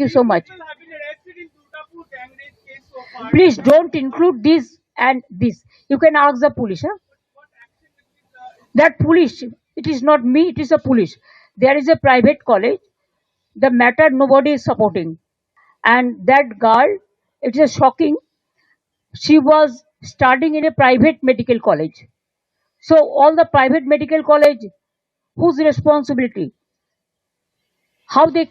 you so much. People have been arrested in Durgapur gang rape case so far. Please don't include this and this. You can ask the police. Huh? What action will be, uh, That police, it is not me, it is a police. There is a private college. The matter nobody is supporting. And that girl, it is shocking. She was studying in a private medical college. So all the private medical college, whose responsibility? How they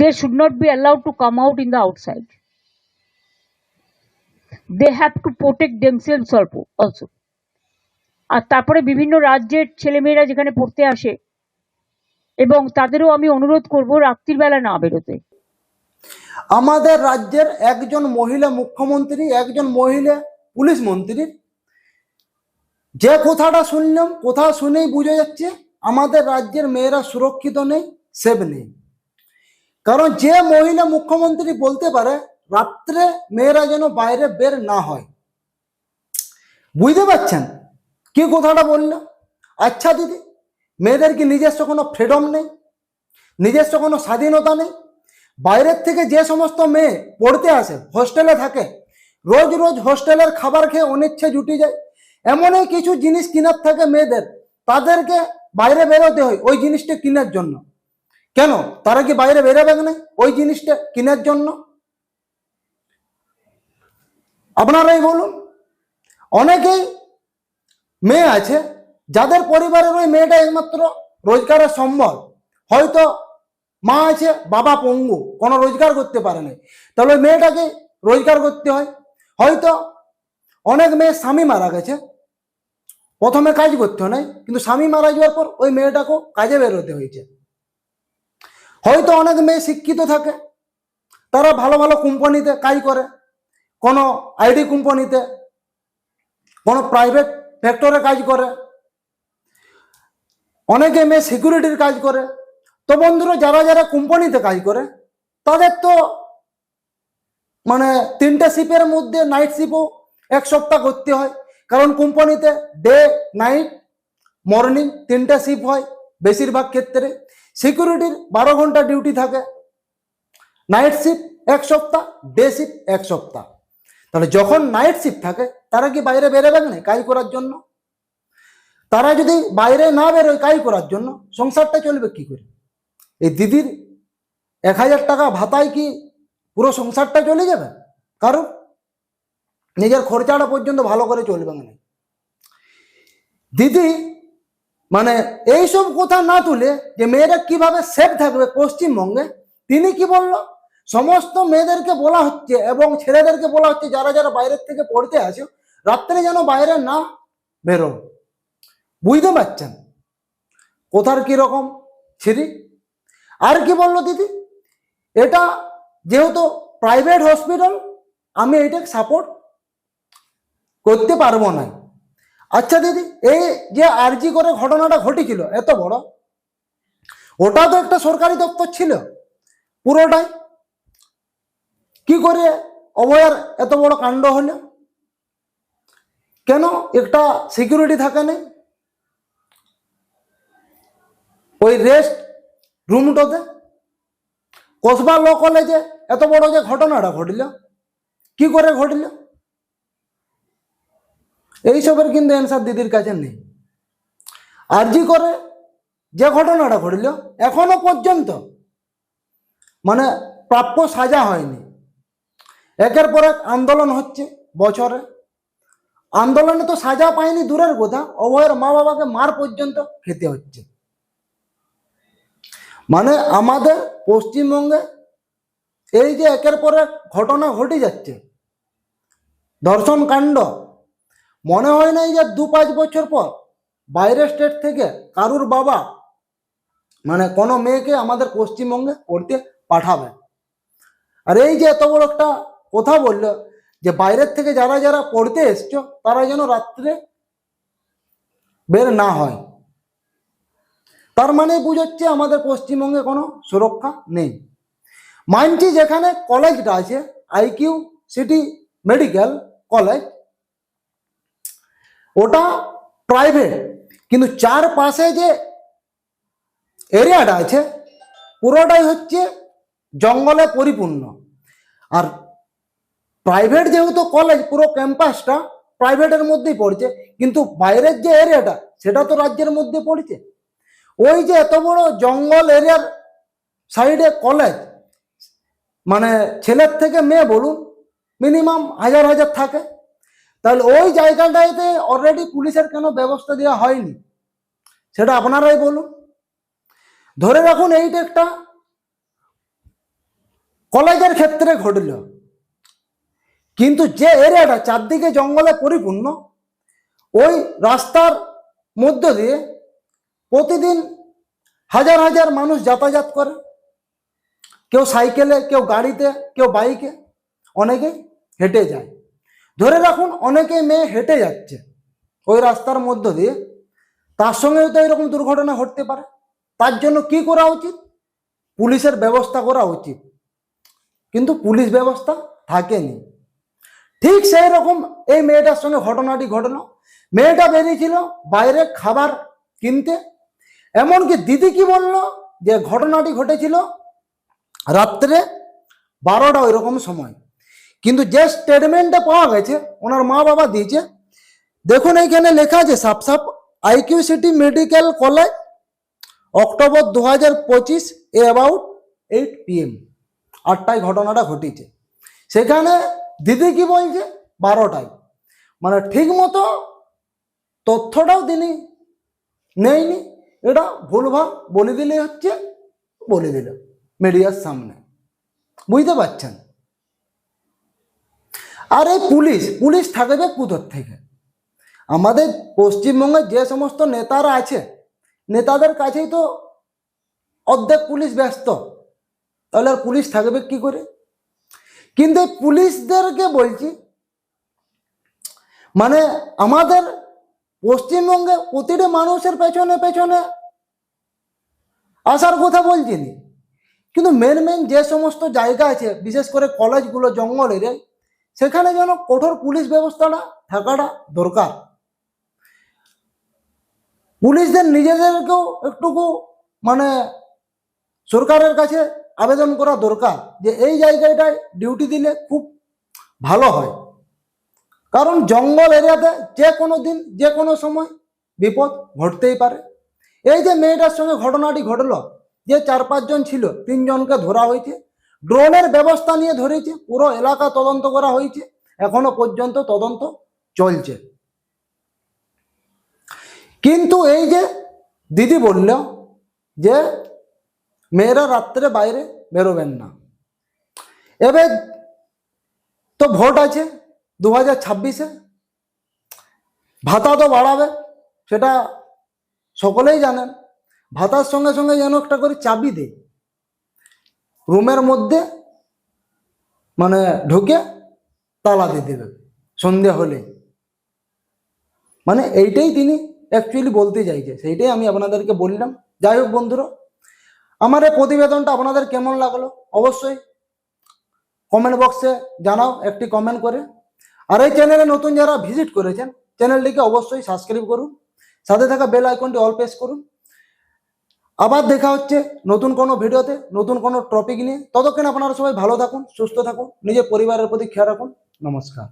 They should not be allowed to come out in the outside. They have to protect themselves also. also. আর তারপরে বিভিন্ন রাজ্যের ছেলেমেয়েরা যেখানে পড়তে আসে, এবং তাদেরও আমি অনুরোধ করব রাত্রির বেলা না বেরোতে আমাদের রাজ্যের একজন মহিলা মুখ্যমন্ত্রী, একজন মহিলা পুলিশ মন্ত্রীর যে কথাটা শুনলাম, কথা শুনেই বোঝা যাচ্ছে, আমাদের রাজ্যের মেয়েরা সুরক্ষিত নেই সেভ নেই কারণ যে মহিলা মুখ্যমন্ত্রী বলতে পারে, রাত্রে মেয়েরা যেন বাইরে বের না হয়। বুঝতে পারছেন? কি কথাটা বলল? আচ্ছা দিদি, মেয়েদের কি নিজস্ব কোনো ফ্রিডম নেই? নিজস্ব কোনো স্বাধীনতা নেই? বাইরের থেকে যে সমস্ত মেয়ে পড়তে আসে হোস্টেলে থাকে, রোজ রোজ হোস্টেলের খাবার খেয়ে অনিচ্ছে জুটি যায়। এমনই কিছু জিনিস কেনার থাকে মেয়েদের, তাদেরকে বাইরে বেরোতে হয়, ওই জিনিসটা কেনার জন্য। কেন? তারা কি বাইরে বেরোবে না ওই জিনিসটা কেনার জন্য? আপনারাই বলুন। অনেকেই মেয়ে আছে, যাদের পরিবারের ওই মেয়েটা একমাত্র রোজগারের সম্বল। হয়তো মা আছে, বাবা পঙ্গু, কোনো রোজগার করতে পারে না তাহলে মেয়েটাকে রোজগার করতে হয়। হয়তো অনেক মেয়ে স্বামী মারা গেছে, প্রথমে কাজ করতে হয় কিন্তু স্বামী মারা যাওয়ার পর ওই মেয়েটাকেও কাজে বেরোতে হয়েছে। হয়তো অনেক মেয়ে শিক্ষিত থাকে, তারা ভালো ভালো কোম্পানিতে কাজ করে, কোনো আইডি কোম্পানিতে, কোনো প্রাইভেট ফ্যাক্টরে কাজ করে, অনেকে মেয়ে সিকিউরিটির কাজ করে। তো বন্ধুরা, যারা যারা কোম্পানিতে কাজ করে, তাদের তো মানে তিনটে শিপের মধ্যে নাইট শিপও এক সপ্তাহ করতে হয়। কারণ কোম্পানিতে ডে নাইট মর্নিং তিনটে শিপ হয়। বেশিরভাগ ক্ষেত্রে সিকিউরিটির বারো ঘণ্টা ডিউটি থাকে। নাইট শিফট এক সপ্তাহ, ডে শিফট এক সপ্তাহ। তাহলে যখন নাইট শিফট থাকে, তারা কি বাইরে বেরোবে না কাজ করার জন্য? তারা যদি বাইরে না বেরোয় কাজ করার জন্য, সংসারটা চলবে কি করে? এই দিদির এক হাজার টাকা ভাতায় কি পুরো সংসারটা চলে যাবে? কারণ নিজের খরচাটা পর্যন্ত ভালো করে চলবে না। দিদি মানে এইসব কথা না তুলে যে মেয়েরা কীভাবে সেফ থাকবে পশ্চিমবঙ্গে, তিনি কি বলল? সমস্ত মেয়েদেরকে বলা হচ্ছে এবং ছেলেদেরকে বলা হচ্ছে, যারা যারা বাইরের থেকে পড়তে আসে, রাত্রে যেন বাইরে না বেরো বুঝতে পারছেন? কোথার কীরকম ছিরি আর কি বলল দিদি? এটা যেহেতু প্রাইভেট হসপিটাল আমি এটা সাপোর্ট করতে পারব না। আচ্ছা দিদি, এই যে আরজি করে ঘটনাটা ঘটেছিল, এত বড়? ওটা তো একটা সরকারি দপ্তর ছিল, পুরোটাই। কি করে অভয়ার এত বড় কাণ্ড হলো? কেন একটা সিকিউরিটি থাকে না ওই রেস্ট রুমটাতে কসবা ল কলেজে এত বড় যে ঘটনাটা ঘটিল? কি করে ঘটিল? এইসবের কিন্তু অ্যান্সার দিদির কাছে নেই। আরজি করে যে ঘটনাটা ঘটিল, এখনও পর্যন্ত মানে প্রাপ্য সাজা হয়নি। একের পর এক আন্দোলন হচ্ছে বছরে। আন্দোলনে তো সাজা পায়নি দূরের কথা, অভয়ের মা বাবাকে মার পর্যন্ত খেতে হচ্ছে। মানে আমাদের পশ্চিমবঙ্গে এই যে একের পর এক ঘটনা ঘটে যাচ্ছে, ধর্ষণ কাণ্ড মনে হয় নাই যে দু পাঁচ বছর পর বাইরের স্টেট থেকে কারুর বাবা মানে কোনো মেয়েকে আমাদের পশ্চিমবঙ্গে পড়তে পাঠাবে। আর এই যে এত বড় একটা কথা বলল যে বাইরের থেকে যারা যারা পড়তে এসছো, তারা যেন রাত্রে বের না হয়। তার মানে বুঝাচ্ছে আমাদের পশ্চিমবঙ্গে কোনো সুরক্ষা নেই। মানছি যেখানে কলেজটা আছে আইকিউ সিটি মেডিকেল কলেজ ওটা প্রাইভেট কিন্তু চারপাশে যে এরিয়াটা আছে, পুরোটাই হচ্ছে জঙ্গলে পরিপূর্ণ। আর প্রাইভেট যেহেতু কলেজ পুরো ক্যাম্পাসটা প্রাইভেটের মধ্যেই পড়ছে, কিন্তু বাইরের যে এরিয়াটা সেটা তো রাজ্যের মধ্যে পড়ছে। ওই যে এত বড় জঙ্গল এরিয়ার সাইডে কলেজ মানে ছেলের থেকে মেয়ে বলুন মিনিমাম হাজার হাজার থাকে। তাহলে ওই জায়গাটাতে অলরেডি পুলিশের কেন ব্যবস্থা দেওয়া হয়নি। সেটা আপনারাই বলুন। ধরে রাখুন এইটা একটা কলেজের ক্ষেত্রে ঘটল। কিন্তু যে এরিয়াটা চারদিকে জঙ্গলে পরিপূর্ণ, ওই রাস্তার মধ্য দিয়ে প্রতিদিন হাজার হাজার মানুষ যাতায়াত করে। কেউ সাইকেলে, কেউ গাড়িতে, কেউ বাইকে অনেকে হেঁটে যায়। ধরে রাখুন অনেকে মেয়ে হেঁটে যাচ্ছে ওই রাস্তার মধ্য দিয়ে। তার সঙ্গেও তো এরকম দুর্ঘটনা ঘটতে পারে। তার জন্য কি করা উচিত? পুলিশের ব্যবস্থা করা উচিত। কিন্তু পুলিশ ব্যবস্থা থাকেনি। ঠিক সেই রকম এই মেয়েটার সঙ্গে ঘটনাটি ঘটলো। মেয়েটা বেরিয়েছিল বাইরে খাবার কিনতে। এমনকি দিদি কি বলল যে ঘটনাটি ঘটেছিল রাত্রে বারোটা ওই রকম সময়। কিন্তু যে স্টেটমেন্টটা পাওয়া গেছে, ওনার মা বাবা দিয়েছে, দেখুন এইখানে লেখা আছে, সাপ সাপ IQ City Medical College October দু হাজার পঁচিশ এ অ্যাবাউট এইট পিএম আটটায় ঘটনাটা ঘটেছে। সেখানে দিদি কি বলছে? বারোটায়। মানে ঠিক মতো তথ্যটাও তিনি নেয়নি এটা ভুলভাল বলে দিলে হচ্ছে, বলে দিল মিডিয়ার সামনে। বুঝতে পারছেন? আর এই পুলিশ পুলিশ থাকবে কুদর থেকে। আমাদের পশ্চিমবঙ্গে যে সমস্ত নেতারা আছে, নেতাদের কাছেই তো অর্ধেক পুলিশ ব্যস্ত। তাহলে আর পুলিশ থাকবে কি করে? কিন্তু এই পুলিশদেরকে বলছি মানে আমাদের পশ্চিমবঙ্গে প্রতিটি মানুষের পেছনে পেছনে আসার কথা বলছি নি। কিন্তু মেন মেন যে সমস্ত জায়গা আছে, বিশেষ করে কলেজগুলো জঙ্গল এরিয়ায় সেখানে যেন কঠোর পুলিশ ব্যবস্থাটা থাকাটা দরকার। পুলিশদের নিজেদেরকেও একটুকু মানে সরকারের কাছে আবেদন করা দরকার যে এই জায়গাটায় ডিউটি দিলে খুব ভালো হয়। কারণ জঙ্গল এরিয়াতে যে কোনো দিন, যে কোনো সময় বিপদ ঘটতেই পারে। এই যে মেয়েটার সঙ্গে ঘটনাটি ঘটলো, যে চার পাঁচজন ছিল, তিনজনকে ধরা হয়েছে ড্রোনের ব্যবস্থা নিয়ে ধরেছে, পুরো এলাকা তদন্ত করা হয়েছে, এখনও পর্যন্ত তদন্ত চলছে। কিন্তু এই যে দিদি বলল যে মেয়েরা রাত্রে বাইরে বেরোবেন না। এবার তো ভোট আছে দু হাজার ছাব্বিশে, ভাতা তো বাড়াবে, সেটা সকলেই জানেন। ভাতার সঙ্গে সঙ্গে যেন একটা করে চাবি দেয়। রুমের মধ্যে মানে ঢুকে তালা দিয়ে দেবে, সন্ধে হলে। মানে এইটাই তিনি অ্যাকচুয়ালি বলতে চাইছে, সেইটাই আমি আপনাদেরকে বললাম। যাই হোক বন্ধুরা, আমার এই প্রতিবেদনটা আপনাদের কেমন লাগল? অবশ্যই কমেন্ট বক্সে জানাও, একটি কমেন্ট করে। আর এই চ্যানেলে নতুন যারা ভিজিট করেছেন চ্যানেলটিকে অবশ্যই সাবস্ক্রাইব করুন। সাথে থাকা বেল আইকনটি অল প্রেস করুন। আবার দেখা হচ্ছে নতুন কোনো ভিডিওতে, নতুন কোনো টপিক নিয়ে। ততক্ষণ আপনারা সবাই ভালো থাকুন, সুস্থ থাকুন, নিজের পরিবারের প্রতি খেয়াল রাখুন। নমস্কার।